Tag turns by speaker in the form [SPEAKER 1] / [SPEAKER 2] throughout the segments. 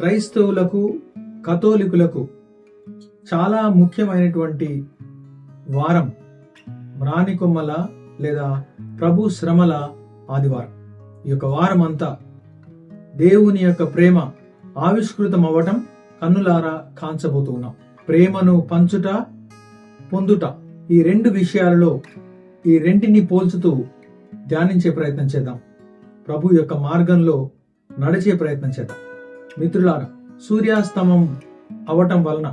[SPEAKER 1] క్రైస్తవులకు కథోలికులకు చాలా ముఖ్యమైనటువంటి వారం రాణికొమ్మల లేదా ప్రభు శ్రమల ఆదివారం. ఈ యొక్క వారం అంతా దేవుని యొక్క ప్రేమ ఆవిష్కృతం అవ్వటం కన్నులారా కాంచబోతూ ఉన్నాం. ప్రేమను పంచుట పొందుట ఈ రెండు విషయాలలో ఈ రెంటిని పోల్చుతూ ధ్యానించే ప్రయత్నం చేద్దాం. ప్రభు యొక్క మార్గంలో నడిచే ప్రయత్నం చేద్దాం. మిత్రులారా సూర్యాస్తమం అవటం వలన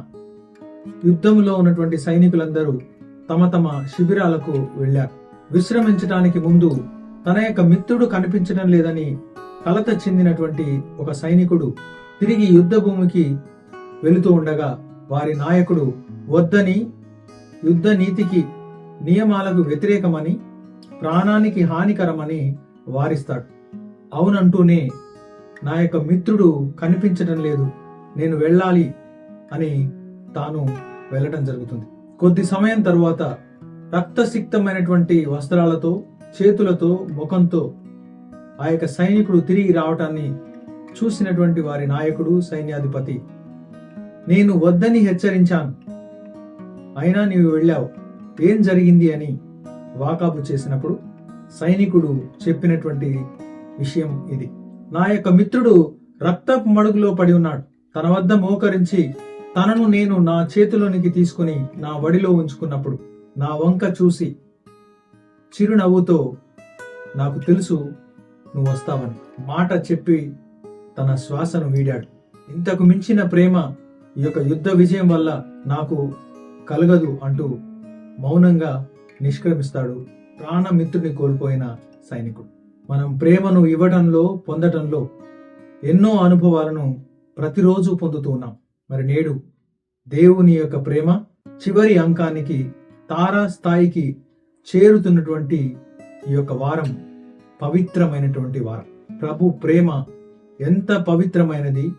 [SPEAKER 1] యుద్ధంలో ఉన్నటువంటి సైనికులందరూ తమ తమ శిబిరాలకు వెళ్ళారు. విశ్రమించడానికి ముందు తన యొక్క మిత్రుడు కనిపించడం లేదని కలత చెందినటువంటి ఒక సైనికుడు తిరిగి యుద్ధ భూమికి వెళుతూ ఉండగా వారి నాయకుడు వద్దని యుద్ధ నీతికి నియమాలకు వ్యతిరేకమని ప్రాణానికి హానికరమని వారిస్తాడు. అవునంటూనే నా యొక్క మిత్రుడు కనిపించడం లేదు. నేను వెళ్ళాలి అని తాను వెళ్ళటం జరుగుతుంది. కొద్ది సమయం తరువాత రక్తసిక్తమైనటువంటి వస్త్రాలతో చేతులతో ముఖంతో ఆ యొక్క సైనికుడు తిరిగి రావటాన్ని చూసినటువంటి వారి నాయకుడు సైన్యాధిపతి నేను వద్దని హెచ్చరించాను. అయినా నీవు వెళ్ళావు. ఏం జరిగింది? అని వాకాబు చేసినప్పుడు సైనికుడు చెప్పినటువంటి విషయం ఇది. నా యొక్క మిత్రుడు రక్తపు మడుగులో పడి ఉన్నాడు. తన వద్ద మోకరించి తనను నేను నా చేతిలోనికి తీసుకుని నా వడిలో ఉంచుకున్నప్పుడు నా వంక చూసి చిరునవ్వుతో నాకు తెలుసు నువ్వు వస్తావని మాట చెప్పి తన శ్వాసను వీడాడు. ఇంతకు మించిన ప్రేమ ఈ యొక్క యుద్ధ విజయం వల్ల నాకు కలగదు అంటూ మౌనంగా నిష్క్రమిస్తాడు ప్రాణమిత్రుని కోల్పోయిన సైనికుడు. మనం ప్రేమను ఇవ్వటంలో పొందటంలో ఎన్నో అనుభవాలను ప్రతిరోజు పొందుతున్నాం మరి నేడు దేవుని యొక్క ప్రేమ చివరి అంకానికి తారా స్థాయికి చేరుతున్నటువంటి ఈ యొక్క వారం పవిత్రమైనటువంటి వారం. ప్రభు ప్రేమ ఎంత పవిత్రమైనది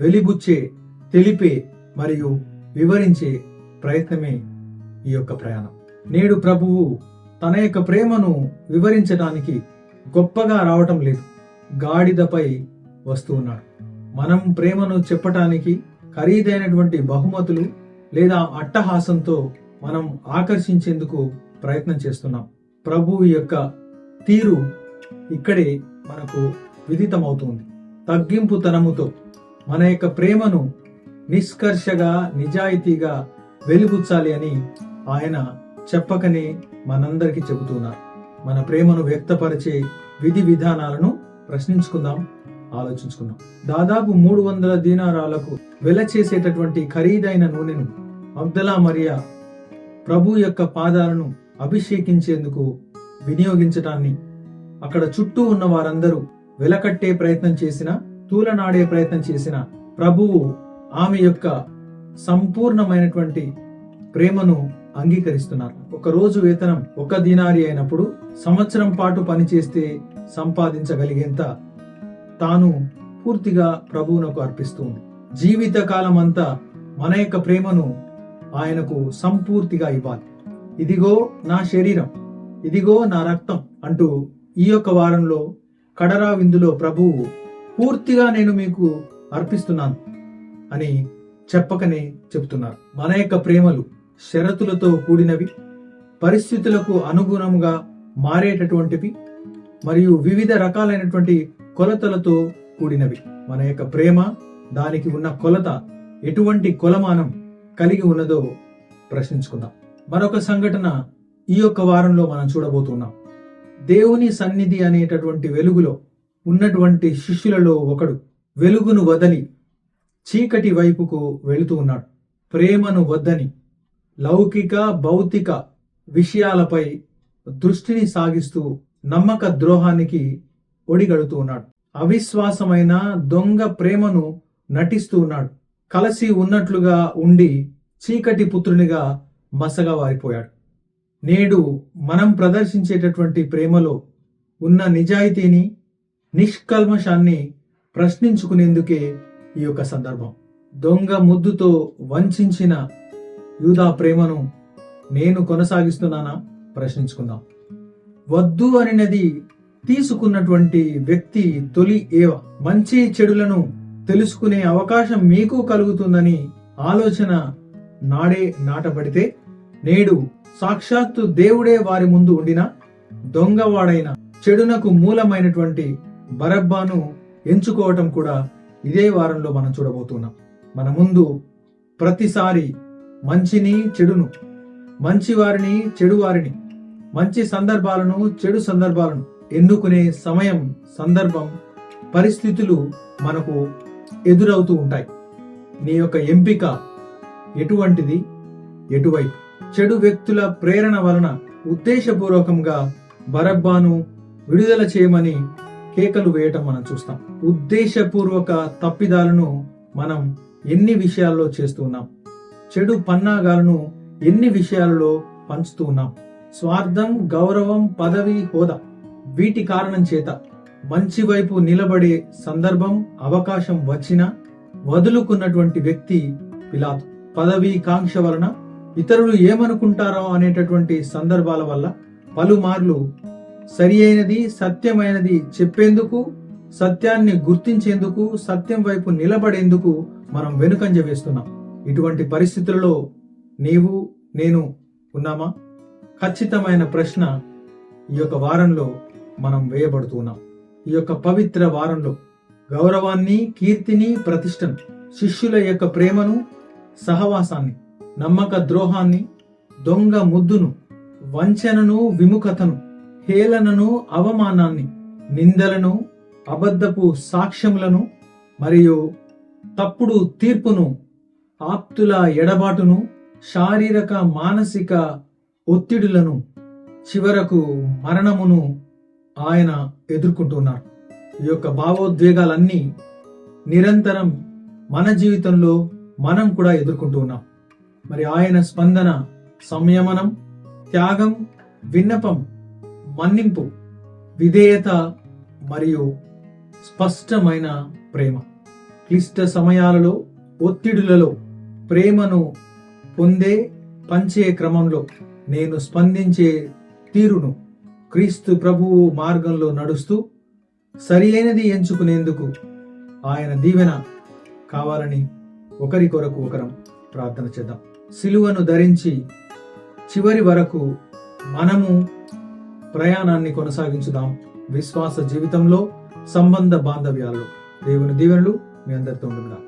[SPEAKER 1] వెలిబుచ్చే తెలిపే మరియు వివరించే ప్రయత్నమే ఈ యొక్క ప్రయాణం. నేడు ప్రభువు తన యొక్క ప్రేమను వివరించడానికి గొప్పగా రావటం లేదు. గాడిదపై వస్తూ ఉన్నాడు. మనం ప్రేమను చెప్పటానికి ఖరీదైనటువంటి బహుమతులు లేదా అట్టహాసంతో మనం ఆకర్షించేందుకు ప్రయత్నం చేస్తున్నాం. ప్రభు యొక్క తీరు ఇక్కడే మనకు విదితమవుతుంది. తగ్గింపుతనముతో మన యొక్క ప్రేమను నిష్కర్షగా నిజాయితీగా వెలుగుచ్చాలి అని ఆయన చెప్పకనే మనందరికీ చెబుతున్నారు మన ప్రేమను వ్యక్తపరిచే విధి విధానాలను ప్రశ్నించుకుందాం ఆలోచించుకుందాం. దాదాపు మూడు వందల దీనారాలకు వెల చేసేటటువంటి ఖరీదైన నూనెను అబ్దలా మరియా ప్రభు యొక్క పాదాలను అభిషేకించేందుకు వినియోగించటాన్ని అక్కడ చుట్టూ ఉన్న వారందరూ వెలకట్టే ప్రయత్నం చేసిన తూలనాడే ప్రయత్నం చేసిన ప్రభువు ఆమె యొక్క సంపూర్ణమైనటువంటి ప్రేమను అంగీకరిస్తున్నారు. ఒక రోజు వేతనం ఒక దినారి అయినప్పుడు సంవత్సరం పాటు పనిచేస్తే సంపాదించగలిగేంత తాను పూర్తిగా ప్రభువునకు అర్పిస్తుంది. జీవిత కాలం అంతా మన యొక్క ప్రేమను ఆయనకు సంపూర్తిగా ఇవ్వాలి. ఇదిగో నా శరీరం ఇదిగో నా రక్తం అంటూ ఈ యొక్క వారంలో కడరా విందులో ప్రభువు పూర్తిగా నేను మీకు అర్పిస్తున్నాను అని చెప్పకనే చెబుతున్నారు మన యొక్క ప్రేమలు షరతులతో కూడినవి పరిస్థితులకు అనుగుణంగా మారేటటువంటివి మరియు వివిధ రకాలైనటువంటి కొలతలతో కూడినవి. మన యొక్క ప్రేమ దానికి ఉన్న కొలత ఎటువంటి కొలమానం కలిగి ఉన్నదో ప్రశ్నించుకుందాం. మరొక సంఘటన ఈ యొక్క వారంలో మనం చూడబోతున్నాం. దేవుని సన్నిధి అనేటటువంటి వెలుగులో ఉన్నటువంటి శిష్యులలో ఒకడు వెలుగును వదలి చీకటి వైపుకు వెళుతూ ఉన్నాడు. ప్రేమను వద్దని లౌకిక భౌతిక విషయాలపై దృష్టిని సాగిస్తూ నమ్మక ద్రోహానికి ఒడిగడుతూ ఉన్నాడు. అవిశ్వాసమైన దొంగ ప్రేమను నటిస్తూ ఉన్నాడు. కలసి ఉన్నట్లుగా ఉండి చీకటి పుత్రునిగా మసగా వారిపోయాడు. నేడు మనం ప్రదర్శించేటటువంటి ప్రేమలో ఉన్న నిజాయితీని నిష్కల్మషాన్ని ప్రశ్నించుకునేందుకే ఈ యొక్క సందర్భం. దొంగ ముద్దుతో వంచిన యూదా ప్రేమను నేను కొనసాగిస్తున్నానా? ప్రశ్నించుకుందాం. వద్దు అనినది తీసుకున్నటువంటి వ్యక్తి తొలి ఏవ. మంచి చెడులను తెలుసుకునే అవకాశం మీకు కలుగుతుందని ఆలోచన నాడే నాటబడితే నేడు సాక్షాత్తు దేవుడే వారి ముందు ఉండిన దొంగవాడైన చెడునకు మూలమైనటువంటి బరబ్బాను ఎంచుకోవటం కూడా ఇదే వారంలో మనం చూడబోతున్నాం. మన ముందు ప్రతిసారి మంచిని చెడును మంచివారిని చెడువారిని మంచి సందర్భాలను చెడు సందర్భాలను ఎన్నుకునే సమయం సందర్భం పరిస్థితులు మనకు ఎదురవుతూ ఉంటాయి. నీ యొక్క ఎంపిక ఎటువంటిది? ఎటువైపు? చెడు వ్యక్తుల ప్రేరణ వలన ఉద్దేశపూర్వకంగా బరబ్బాను విడుదల చేయమని కేకలు వేయటం మనం చూస్తాం. ఉద్దేశపూర్వక తప్పిదాలను మనం ఎన్ని విషయాల్లో చేస్తూ ఉన్నాం? చెడు పన్నాగాలను ఎన్ని విషయాలలో పంచుతూ ఉన్నాం? స్వార్థం గౌరవం పదవి హోదా వీటి కారణం చేత మంచి వైపు నిలబడే సందర్భం అవకాశం వచ్చినా వదులుకున్నటువంటి వ్యక్తి పిలాతు. పదవి కాంక్ష వలన ఇతరులు ఏమనుకుంటారో అనేటటువంటి సందర్భాల వల్ల పలుమార్లు సరి అయినది సత్యమైనది చెప్పేందుకు సత్యాన్ని గుర్తించేందుకు సత్యం వైపు నిలబడేందుకు మనం వెనుకంజ వేస్తున్నాం. ఇటువంటి పరిస్థితులలో నీవు నేను ఉన్నామా? ఖచ్చితమైన ప్రశ్న ఈ యొక్క వారంలో మనం వేయబడుతున్నాం ఈ యొక్క పవిత్ర వారంలో గౌరవాన్ని కీర్తిని ప్రతిష్టను శిష్యుల యొక్క ప్రేమను సహవాసాన్ని నమ్మక ద్రోహాన్ని దొంగ ముద్దును వంచనను విముఖతను హేళనను అవమానాన్ని నిందలను అబద్ధపు సాక్ష్యములను మరియు తప్పుడు తీర్పును ఆప్తుల ఎడబాటును శారీరక మానసిక ఒత్తిడులను చివరకు మరణమును ఆయన ఎదుర్కొంటున్నారు. ఈ యొక్క భావోద్వేగాలన్నీ నిరంతరం మన జీవితంలో మనం కూడా ఎదుర్కొంటూ ఉన్నాం మరి ఆయన స్పందన సంయమనం త్యాగం విన్నపం మన్నింపు విధేయత మరియు స్పష్టమైన ప్రేమ. క్లిష్ట సమయాలలో ఒత్తిడులలో ప్రేమను పొందే పంచే క్రమంలో నేను స్పందించే తీరును క్రీస్తు ప్రభువు మార్గంలో నడుస్తూ సరి అయినది ఎంచుకునేందుకు ఆయన దీవెన కావాలని ఒకరి కొరకు ఒకరం ప్రార్థన చేద్దాం. సిలువను ధరించి చివరి వరకు మనము ప్రయాణాన్ని కొనసాగించుదాం. విశ్వాస జీవితంలో సంబంధ బాంధవ్యాల్లో దేవుని దీవెనలు మీ అందరితో ఉండుగా